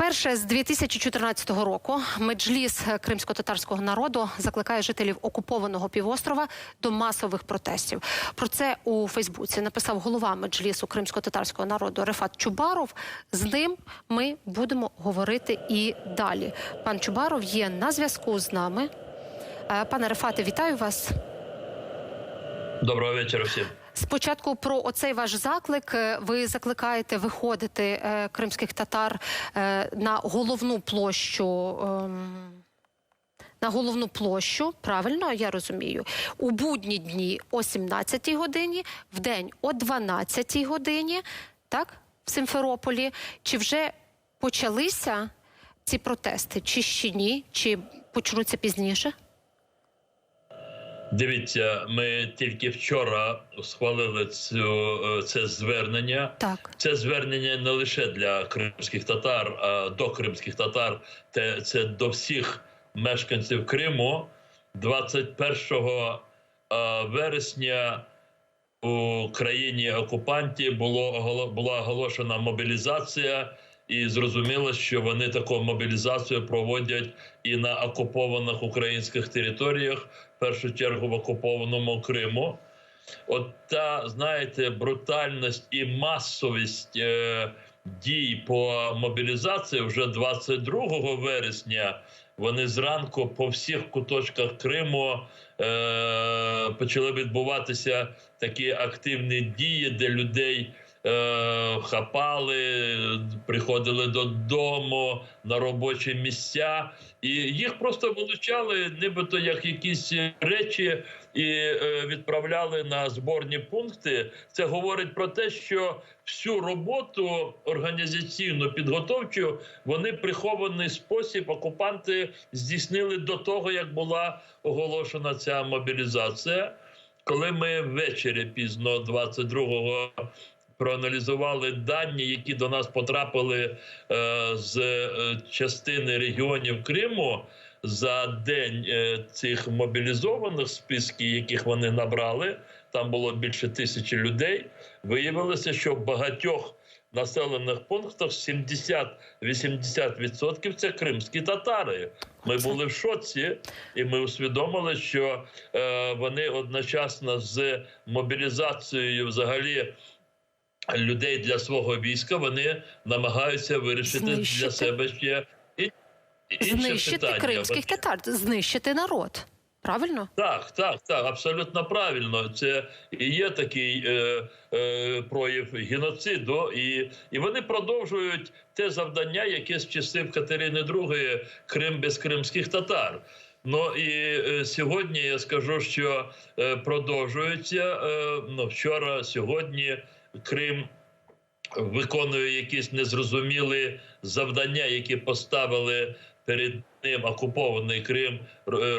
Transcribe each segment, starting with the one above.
Вперше з 2014 року меджліс кримсько-татарського народу закликає жителів окупованого півострова до масових протестів. Про це у Фейсбуці написав голова меджлісу кримсько-татарського народу Рефат Чубаров. З ним ми будемо говорити і далі. Пан Чубаров є на зв'язку з нами. Е, Пане Рефате, вітаю вас. Доброго вечора всім. Спочатку про оцей ваш заклик. Е, Ви закликаєте виходити е, кримських татар е, на головну площу. ем, на головну площу, правильно я розумію, у будні дні о 17-й годині, в день о 12-й годині, так, в Симферополі. Чи вже почалися ці протести, чи ще ні, чи почнуться пізніше? Дивіться, ми тільки вчора схвалили цю, е, це звернення. Так. Це звернення не лише для кримських татар, а до кримських татар. Те- Це до всіх мешканців Криму. 21 е, вересня у країні окупанті було була оголошена мобілізація, і зрозуміло, що вони таку мобілізацію проводять і на окупованих українських територіях, в першу чергу в окупованому Криму. От та, знаєте, брутальність і масовість е, дій по мобілізації вже 22 вересня. Вони зранку по всіх куточках Криму е, почали відбуватися такі активні дії, де людей е, хапали, приходили додому на робочі місця, і їх просто вилучали, нібито як якісь речі, і е, відправляли на зборні пункти. Це говорить про те, що всю роботу організаційну підготовчу вони прихований спосіб окупанти здійснили до того, як була оголошена ця мобілізація. Коли ми ввечері пізно 22-го проаналізували дані, які до нас потрапили е, з е, частини регіонів Криму за день е, цих мобілізованих списків, яких вони набрали, там було більше тисячі людей. Виявилося, що в багатьох населених пунктах 70-80% це кримські татари. Ми були в шоці, і ми усвідомили, що е, вони одночасно з мобілізацією взагалі. Людей для свого війська вони намагаються вирішити Знищити. для себе ще і інше Знищити питання. кримських татар, знищити народ. Правильно? Так, так, так, абсолютно правильно. Це і є такий е, е, прояв геноциду, і, і вони продовжують те завдання, яке з часів Катерини II Крим без кримських татар. Ну і е, сьогодні я скажу, що е, продовжується е, ну, вчора, сьогодні Крим виконує якісь незрозумілі завдання, які поставили перед ним окупований Крим,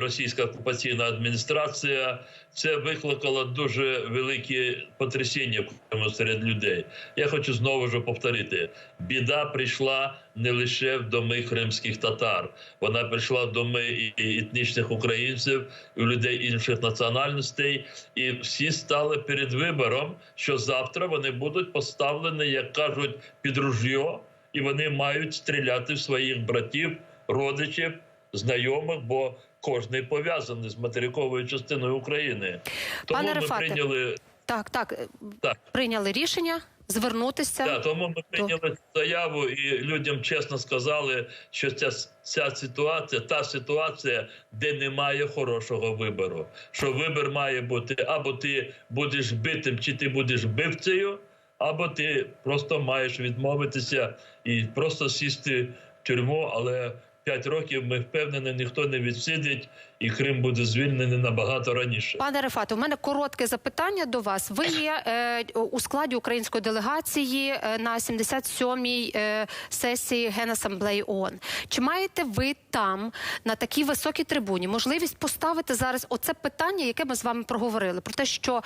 російська окупаційна адміністрація. Це викликало дуже великі потрясіння серед людей. Я хочу знову ж повторити: біда прийшла не лише в доми кримських татар, вона прийшла в доми і етнічних українців, і людей інших національностей, і всі стали перед вибором, що завтра вони будуть поставлені, як кажуть, під ружьо, і вони мають стріляти в своїх братів, родичів, знайомих, бо кожний пов'язаний з материковою частиною України. Тому Пане ми Рефате, прийняли Так, так. Так. Прийняли рішення звернутися. Да, тому ми прийняли заяву і людям чесно сказали, що ця, ця ситуація, та ситуація, де немає хорошого вибору. Що вибір має бути або ти будеш битим, чи ти будеш бивцею, або ти просто маєш відмовитися і просто сісти в тюрму, але. П'ять років ми впевнені, ніхто не відсидить, і Крим буде звільнений набагато раніше. Пане Рефате, у мене коротке запитання до вас. Ви є е, у складі української делегації е, на 77-й е, сесії Генасамблеї ООН. Чи маєте ви там на такій високій трибуні можливість поставити зараз оце питання, яке ми з вами проговорили? Про те, що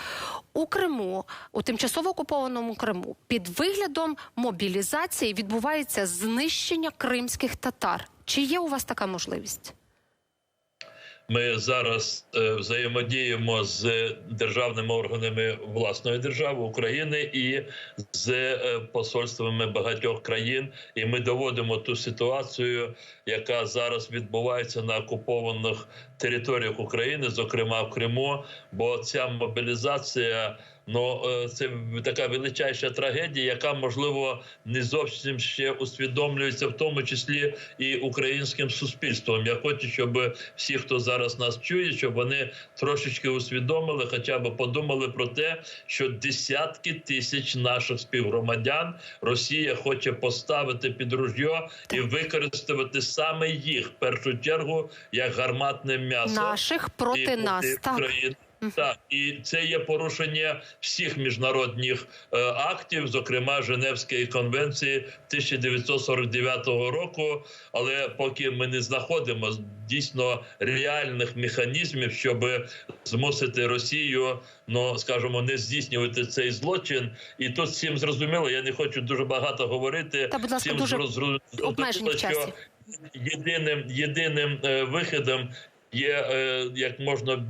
у Криму, у тимчасово окупованому Криму, під виглядом мобілізації відбувається знищення кримських татар. Чи є у вас така можливість? Ми зараз е, взаємодіємо з державними органами власної держави України і з е, посольствами багатьох країн. І ми доводимо ту ситуацію, яка зараз відбувається на окупованих територіях України, зокрема в Криму. Бо ця мобілізація. Ну, е, це така величайша трагедія, яка можливо не зовсім ще усвідомлюється, в тому числі і українським суспільством. Я хочу, щоб всі, хто зараз нас чує, щоб вони трошечки усвідомили, хоча б подумали про те, що десятки тисяч наших співгромадян Росія хоче поставити під ружьо і використати саме їх в першу чергу як гарматне м'ясо Наших проти і нас. Так. України. Так, і це є порушення всіх міжнародних е, актів, зокрема Женевської конвенції 1949 року. Але поки ми не знаходимо дійсно реальних механізмів, щоб змусити Росію, ну скажімо, не здійснювати цей злочин, і тут всім зрозуміло. Я не хочу дуже багато говорити. Та, будь ласка, всім дуже зрозуміло, що єдиним єдиним е, виходом є е, як можна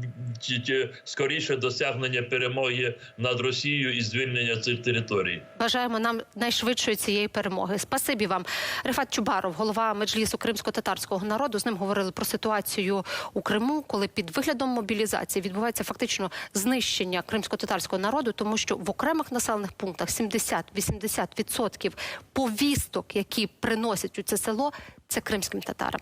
скоріше досягнення перемоги над Росією і звільнення цих територій. Бажаємо нам найшвидшої цієї перемоги. Спасибі вам, Рифат Чубаров, голова меджлісу кримсько-татарського народу. З ним говорили про ситуацію у Криму, коли під виглядом мобілізації відбувається фактично знищення кримсько-татарського народу, тому що в окремих населених пунктах 70-80% повісток, які приносять у це село, це кримським татарам.